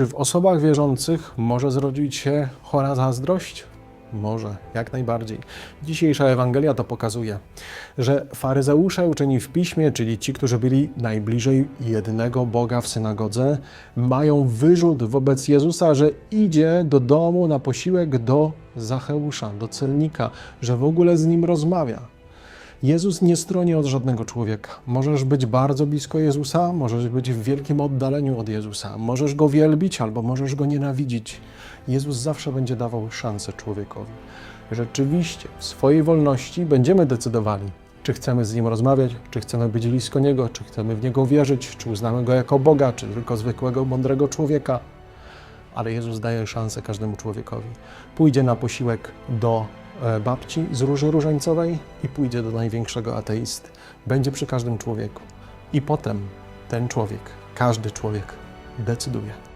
Czy w osobach wierzących może zrodzić się chora zazdrość? Może, jak najbardziej. Dzisiejsza Ewangelia to pokazuje, że faryzeusze uczeni w piśmie, czyli ci, którzy byli najbliżej jednego Boga w synagodze, mają wyrzut wobec Jezusa, że idzie do domu na posiłek do Zacheusza, do celnika, że w ogóle z nim rozmawia. Jezus nie stroni od żadnego człowieka. Możesz być bardzo blisko Jezusa, możesz być w wielkim oddaleniu od Jezusa. Możesz go wielbić albo możesz go nienawidzić. Jezus zawsze będzie dawał szansę człowiekowi. Rzeczywiście, w swojej wolności będziemy decydowali, czy chcemy z nim rozmawiać, czy chcemy być blisko niego, czy chcemy w niego wierzyć, czy uznamy go jako Boga, czy tylko zwykłego, mądrego człowieka. Ale Jezus daje szansę każdemu człowiekowi. Pójdzie na posiłek do babci z róży różańcowej i pójdzie do największego ateisty. Będzie przy każdym człowieku. I potem ten człowiek, każdy człowiek decyduje.